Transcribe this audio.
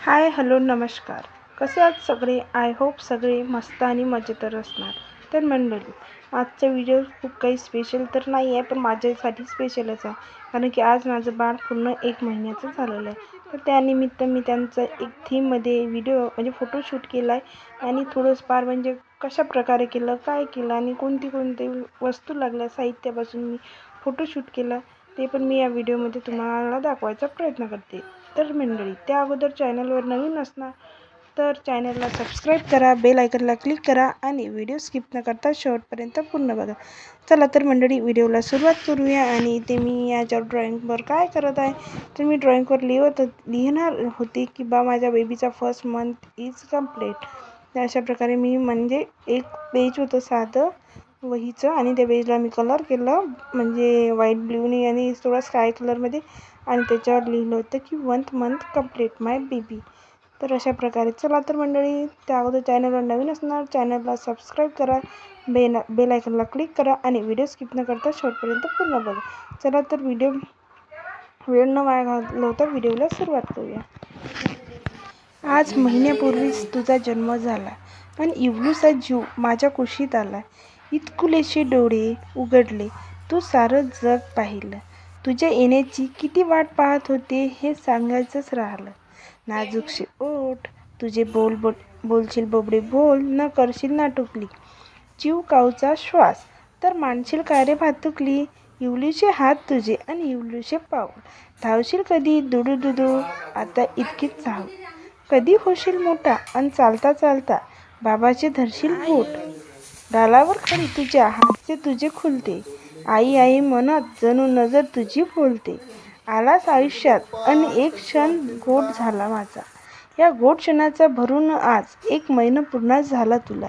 Hi hello नमस्कार. कसे आहात सगळे? आय होप सगळे मस्त आणि मजेतर असणार. तर मंडळी आजचा व्हिडिओ खूप काही स्पेशल तर नाही आहे पण माझ्यासाठी स्पेशलच आहे. कारण की आज माझं बाळ पूर्ण एक महिन्याचं झालेलं आहे. तर त्यानिमित्त मी त्यांचा एक थीममध्ये व्हिडिओ म्हणजे फोटोशूट केला आहे आणि थोडंसं फार म्हणजे कशा प्रकारे केलं काय केलं आणि कोणती कोणती वस्तू लागल्या साहित्यापासून मी फोटोशूट केला. ते पण मी या व्हिडिओमध्ये तुम्हाला दाखवायचा प्रयत्न करते. तर मंडळी त्या अगोदर चॅनलवर नवीन असणार तर चॅनलला सबस्क्राईब करा बेल आयकनला क्लिक करा आणि व्हिडिओ स्किप न करता शेवटपर्यंत पूर्ण बघा. चला तर मंडळी व्हिडिओला सुरुवात करूया आणि इथे मी याच्यावर ड्रॉइंगवर काय करत आहे? तर मी ड्रॉइंगवर लिहत लिहिणार होते की बा माझ्या बेबीचा फर्स्ट मंथ इज कंप्लीट अशा प्रकारे मी म्हणजे एक पेज होतं साधं. वहीचं आणि त्या वेजला मी कलर केलं. म्हणजे व्हाईट ब्ल्यूने आणि थोडा स्काय कलरमध्ये आणि त्याच्यावर लिहिलं होतं की one month complete my baby तर अशा प्रकारे. चला तर मंडळी त्या अगोदर चॅनलवर नवीन असणार चॅनलला सबस्क्राईब करा. बेल बेलायकनला क्लिक करा. आणि व्हिडिओ स्किप न करता शेवटपर्यंत पूर्ण बघा. चला तर व्हिडिओ वेळ न वाया घालवता व्हिडिओला सुरुवात करूया. आज महिन्यापूर्वीच तुझा जन्म झाला. पण इवलूचा जीव माझ्या कुशीत आला. इतकुलेसे डोळे उघडले. तू सारं जग पाहिलं. तुझ्या येण्याची किती वाट पाहत होते हे सांगायचंच राहिलं. नाजूकशी ओठ तुझे बोल बोल बोलशील बोबडे बोल न करशील नाटुकली जीव काऊचा श्वास. तर मानशील कार्य रे भातुकली? इवलीचे हात तुझे आणि इवलीचे पाऊल. धावशील कधी? दुडू दुडू. आता इतकीच धाव. कधी होशील मोठा? आणि चालता चालता. बाबाचे धरशील बोट. ढालावर खरी तुझ्या हातचे तुझे खुलते. आई आई म्हणत जणू नजर तुझी बोलते. आलास आयुष्यात आणि एक क्षण गोड झाला माझा. या गोड क्षणाचा भरून आज एक महिना पूर्ण झाला तुला.